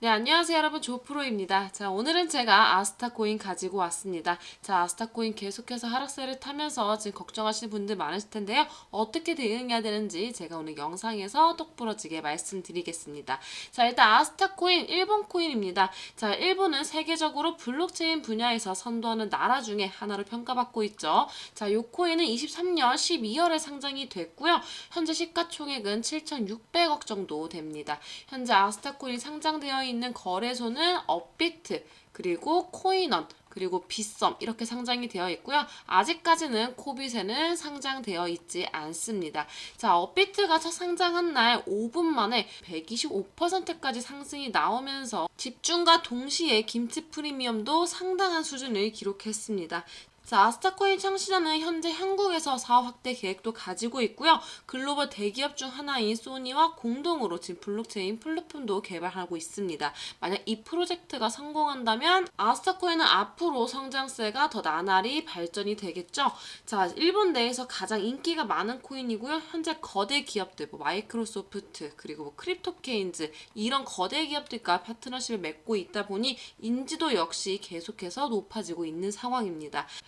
네, 안녕하세요 여러분 조프로입니다. 자, 오늘은 제가 아스타 코인 가지고 왔습니다. 자, 아스타 코인 계속해서 하락세를 타면서 지금 걱정하시는 분들 많으실 텐데요. 어떻게 대응해야 되는지 제가 오늘 영상에서 똑부러지게 말씀드리겠습니다. 자, 일단 아스타 코인 일본 코인입니다. 자, 일본은 세계적으로 블록체인 분야에서 선도하는 나라 중에 하나로 평가받고 있죠. 자, 요 코인은 23년 12월에 상장이 됐고요. 현재 시가총액은 7,600억 정도 됩니다. 현재 아스타 코인 상장되어 있는 거래소는 업비트 그리고 코인원 그리고 비썸 이렇게 상장이 되어 있고요. 아직까지는 코빗에는 상장되어 있지 않습니다. 자, 업비트가 첫 상장한 날 5분 만에 125%까지 상승이 나오면서 집중과 동시에 김치 프리미엄도 상당한 수준을 기록했습니다. 자, 아스타코인 창시자는 현재 한국에서 사업 확대 계획도 가지고 있고요. 글로벌 대기업 중 하나인 소니와 공동으로 지금 블록체인 플랫폼도 개발하고 있습니다. 만약 이 프로젝트가 성공한다면 아스타코인은 앞으로 성장세가 더 나날이 발전이 되겠죠. 자, 일본 내에서 가장 인기가 많은 코인이고요. 현재 거대 기업들, 뭐 마이크로소프트, 그리고 뭐 크립토케인즈 이런 거대 기업들과 파트너십을 맺고 있다 보니 인지도 역시 계속해서 높아지고 있는 상황입니다.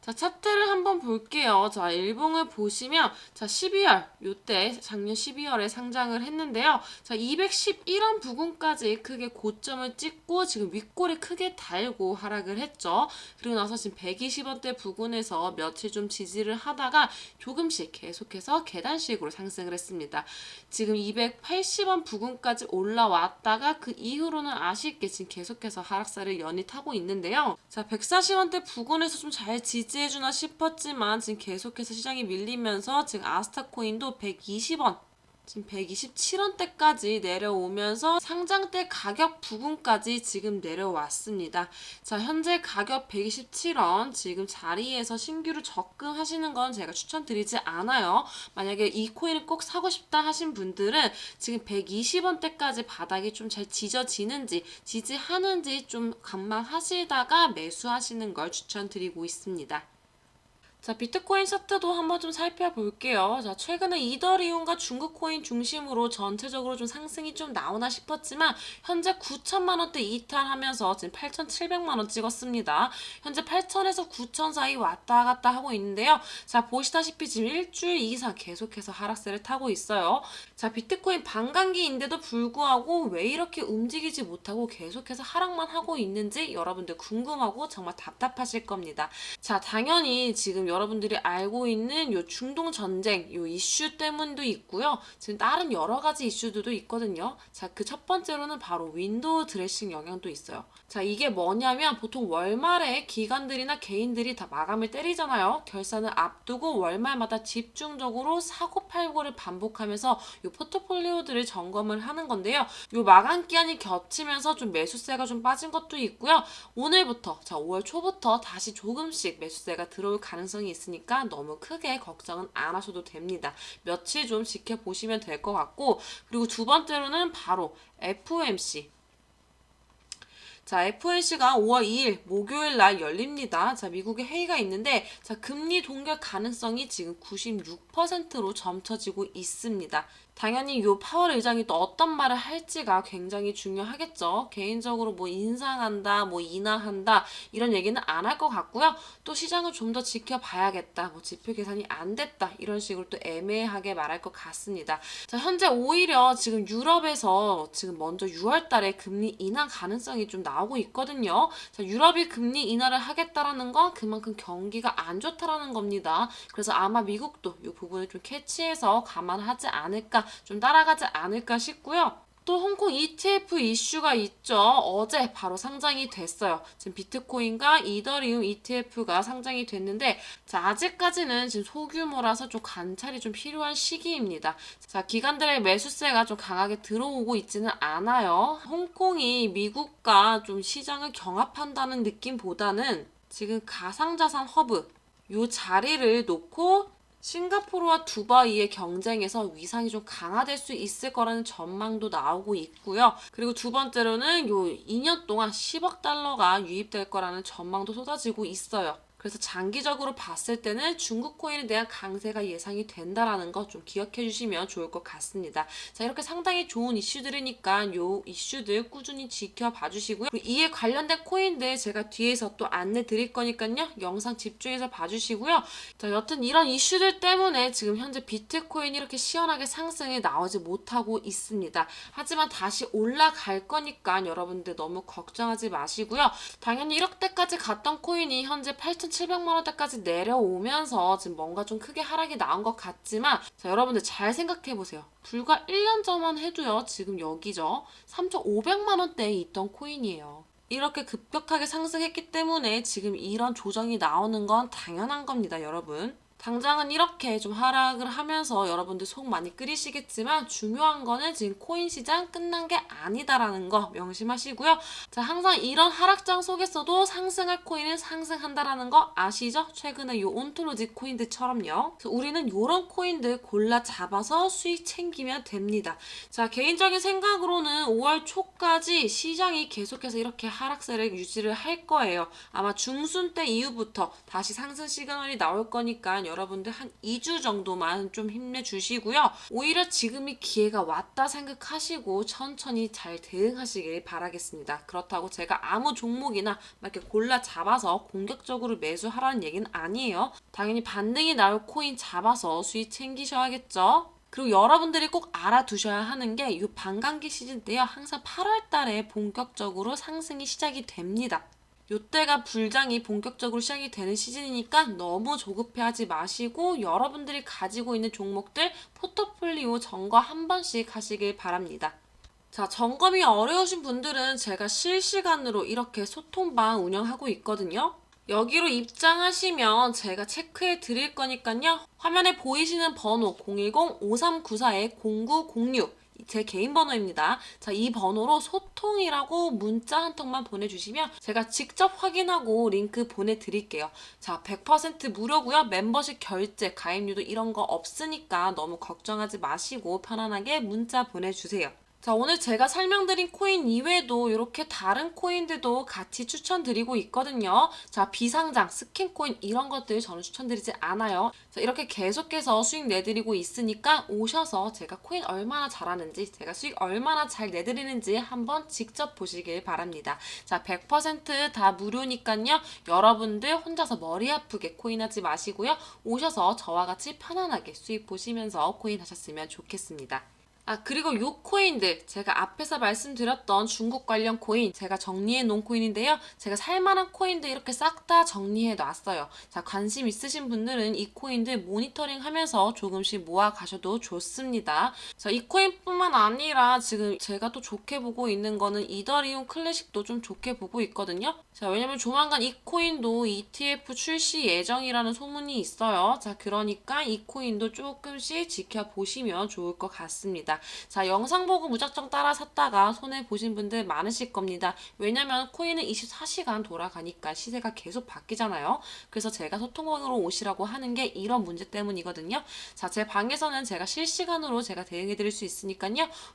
자, 차트를 한번 볼게요. 자, 일봉을 보시면, 자, 12월, 요때, 작년 12월에 상장을 했는데요. 자, 211원 부근까지 크게 고점을 찍고, 지금 윗골에 크게 달고 하락을 했죠. 그리고 나서 지금 120원대 부근에서 며칠 좀 지지를 하다가 조금씩 계속해서 계단식으로 상승을 했습니다. 지금 280원 부근까지 올라왔다가 그 이후로는 아쉽게 지금 계속해서 하락세를 연이 타고 있는데요. 자, 140원대 부근에서 좀 잘 지지 해주나 싶었지만 지금 계속해서 시장이 밀리면서 지금 아스타 코인도 120원 지금 127원대까지 내려오면서 상장 때 가격 부분까지 지금 내려왔습니다. 자, 현재 가격 127원 지금 자리에서 신규로 접근하시는 건 제가 추천드리지 않아요. 만약에 이 코인을 꼭 사고 싶다 하신 분들은 지금 120원대까지 바닥이 좀 잘 지져지는지 지지하는지 좀 감망하시다가 매수하시는 걸 추천드리고 있습니다. 자, 비트코인 차트도 한번 좀 살펴볼게요. 자, 최근에 이더리움과 중국 코인 중심으로 전체적으로 좀 상승이 좀 나오나 싶었지만 현재 9천만 원대 이탈하면서 지금 8,700만 원 찍었습니다. 현재 8천에서 9천 사이 왔다 갔다 하고 있는데요. 자, 보시다시피 지금 일주일 이상 계속해서 하락세를 타고 있어요. 자, 비트코인 반감기인데도 불구하고 왜 이렇게 움직이지 못하고 계속해서 하락만 하고 있는지 여러분들 궁금하고 정말 답답하실 겁니다. 자, 당연히 지금 여러분들이 알고 있는 요 중동 전쟁 요 이슈 때문도 있고요. 지금 다른 여러 가지 이슈들도 있거든요. 자, 그 첫 번째로는 바로 윈도우 드레싱 영향도 있어요. 자, 이게 뭐냐면 보통 월말에 기관들이나 개인들이 다 마감을 때리잖아요. 결산을 앞두고 월말마다 집중적으로 사고 팔고를 반복하면서 요 포트폴리오들을 점검을 하는 건데요. 요 마감 기한이 겹치면서 좀 매수세가 좀 빠진 것도 있고요. 오늘부터 자, 5월 초부터 다시 조금씩 매수세가 들어올 가능성이 있으니까 너무 크게 걱정은 안 하셔도 됩니다. 며칠 좀 지켜보시면 될 것 같고 그리고 두 번째로는 바로 FOMC 자, FOMC가 5월 2일 목요일 날 열립니다. 자, 미국에 회의가 있는데 자, 금리 동결 가능성이 지금 96%로 점쳐지고 있습니다. 당연히 요 파월 의장이 또 어떤 말을 할지가 굉장히 중요하겠죠. 개인적으로 뭐 인상한다, 뭐 인하한다 이런 얘기는 안 할 것 같고요. 또 시장을 좀 더 지켜봐야겠다. 뭐 지표 계산이 안 됐다 이런 식으로 또 애매하게 말할 것 같습니다. 자 현재 오히려 지금 유럽에서 지금 먼저 6월달에 금리 인하 가능성이 좀 나오고 있거든요. 자 유럽이 금리 인하를 하겠다라는 건 그만큼 경기가 안 좋다라는 겁니다. 그래서 아마 미국도 이 부분을 좀 캐치해서 감안하지 않을까 좀 따라가지 않을까 싶고요. 또 홍콩 ETF 이슈가 있죠. 어제 바로 상장이 됐어요. 지금 비트코인과 이더리움 ETF가 상장이 됐는데 자, 아직까지는 지금 소규모라서 좀 관찰이 좀 필요한 시기입니다. 자, 기관들의 매수세가 좀 강하게 들어오고 있지는 않아요. 홍콩이 미국과 좀 시장을 경합한다는 느낌보다는 지금 가상자산 허브 요 자리를 놓고 싱가포르와 두바이의 경쟁에서 위상이 좀 강화될 수 있을 거라는 전망도 나오고 있고요. 그리고 두 번째로는 요 2년 동안 10억 달러가 유입될 거라는 전망도 쏟아지고 있어요. 그래서 장기적으로 봤을 때는 중국 코인에 대한 강세가 예상이 된다라는 거 좀 기억해 주시면 좋을 것 같습니다. 자, 이렇게 상당히 좋은 이슈들이니까 요 이슈들 꾸준히 지켜봐 주시고요. 이에 관련된 코인들 제가 뒤에서 또 안내 드릴 거니까요. 영상 집중해서 봐 주시고요. 자, 여튼 이런 이슈들 때문에 지금 현재 비트코인이 이렇게 시원하게 상승에 나오지 못하고 있습니다. 하지만 다시 올라갈 거니까 여러분들 너무 걱정하지 마시고요. 당연히 1억대까지 갔던 코인이 현재 8,700만 원대까지 내려오면서 지금 뭔가 좀 크게 하락이 나온 것 같지만 자, 여러분들 잘 생각해 보세요. 불과 1년 전만 해도요. 지금 여기죠. 3,500만 원대에 있던 코인이에요. 이렇게 급격하게 상승했기 때문에 지금 이런 조정이 나오는 건 당연한 겁니다, 여러분. 당장은 이렇게 좀 하락을 하면서 여러분들 속 많이 끓이시겠지만 중요한 거는 지금 코인 시장 끝난 게 아니다라는 거 명심하시고요. 자, 항상 이런 하락장 속에서도 상승할 코인은 상승한다라는 거 아시죠? 최근에 요 온톨로지 코인들처럼요. 우리는 요런 코인들 골라 잡아서 수익 챙기면 됩니다. 자, 개인적인 생각으로는 5월 초까지 시장이 계속해서 이렇게 하락세를 유지를 할 거예요. 아마 중순 때 이후부터 다시 상승 시그널이 나올 거니까 여러분들 한 2주 정도만 좀 힘내주시고요. 오히려 지금이 기회가 왔다 생각하시고 천천히 잘 대응하시길 바라겠습니다. 그렇다고 제가 아무 종목이나 막 이렇게 골라 잡아서 공격적으로 매수하라는 얘기는 아니에요. 당연히 반등이 나올 코인 잡아서 수익 챙기셔야겠죠. 그리고 여러분들이 꼭 알아두셔야 하는 게 이 반감기 시즌 때요. 항상 8월 달에 본격적으로 상승이 시작이 됩니다. 요때가 불장이 본격적으로 시작이 되는 시즌이니까 너무 조급해하지 마시고 여러분들이 가지고 있는 종목들 포트폴리오 점거 한 번씩 하시길 바랍니다. 자, 점검이 어려우신 분들은 제가 실시간으로 이렇게 소통방 운영하고 있거든요. 여기로 입장하시면 제가 체크해 드릴 거니까요. 화면에 보이시는 번호 010-5394-0906 제 개인 번호입니다. 자, 이 번호로 소통이라고 문자 한 통만 보내주시면 제가 직접 확인하고 링크 보내드릴게요. 자, 100% 무료고요. 멤버십 결제, 가입료도 이런 거 없으니까 너무 걱정하지 마시고 편안하게 문자 보내주세요. 자, 오늘 제가 설명드린 코인 이외에도 이렇게 다른 코인들도 같이 추천드리고 있거든요. 자, 비상장, 스캔코인 이런 것들 저는 추천드리지 않아요. 자, 이렇게 계속해서 수익 내드리고 있으니까 오셔서 제가 코인 얼마나 잘하는지, 제가 수익 얼마나 잘 내드리는지 한번 직접 보시길 바랍니다. 자, 100%다 무료니까요. 여러분들 혼자서 머리 아프게 코인 하지 마시고요. 오셔서 저와 같이 편안하게 수익 보시면서 코인 하셨으면 좋겠습니다. 아, 그리고 요 코인들, 제가 앞에서 말씀드렸던 중국 관련 코인, 제가 정리해 놓은 코인인데요. 제가 살만한 코인들 이렇게 싹 다 정리해 놨어요. 자, 관심 있으신 분들은 이 코인들 모니터링 하면서 조금씩 모아 가셔도 좋습니다. 자, 이 코인뿐만 아니라 지금 제가 또 좋게 보고 있는 거는 이더리움 클래식도 좀 좋게 보고 있거든요. 자, 왜냐면 조만간 이 코인도 ETF 출시 예정이라는 소문이 있어요. 자, 그러니까 이 코인도 조금씩 지켜보시면 좋을 것 같습니다. 자, 영상 보고 무작정 따라 샀다가 손해 보신 분들 많으실 겁니다. 왜냐면 코인은 24시간 돌아가니까 시세가 계속 바뀌잖아요. 그래서 제가 소통방으로 오시라고 하는 게 이런 문제 때문이거든요. 자, 제 방에서는 제가 실시간으로 제가 대응해 드릴 수 있으니까요.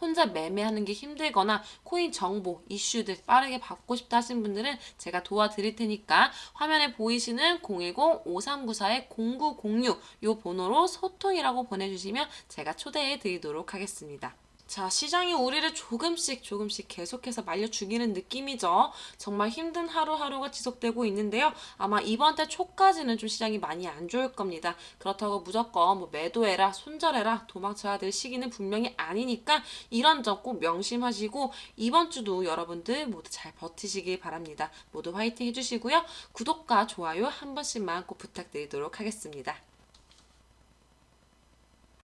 혼자 매매하는 게 힘들거나 코인 정보, 이슈들 빠르게 받고 싶다 하신 분들은 제가 도와드릴 테니까 화면에 보이시는 010-5394-0906이 번호로 소통이라고 보내주시면 제가 초대해 드리도록 하겠 습니다. 자, 시장이 우리를 조금씩 조금씩 계속해서 말려 죽이는 느낌이죠. 정말 힘든 하루하루가 지속되고 있는데요. 아마 이번 달 초까지는 좀 시장이 많이 안 좋을 겁니다. 그렇다고 무조건 뭐 매도해라, 손절해라, 도망쳐야 될 시기는 분명히 아니니까 이런 점 꼭 명심하시고 이번 주도 여러분들 모두 잘 버티시길 바랍니다. 모두 화이팅 해주시고요. 구독과 좋아요 한 번씩만 꼭 부탁드리도록 하겠습니다.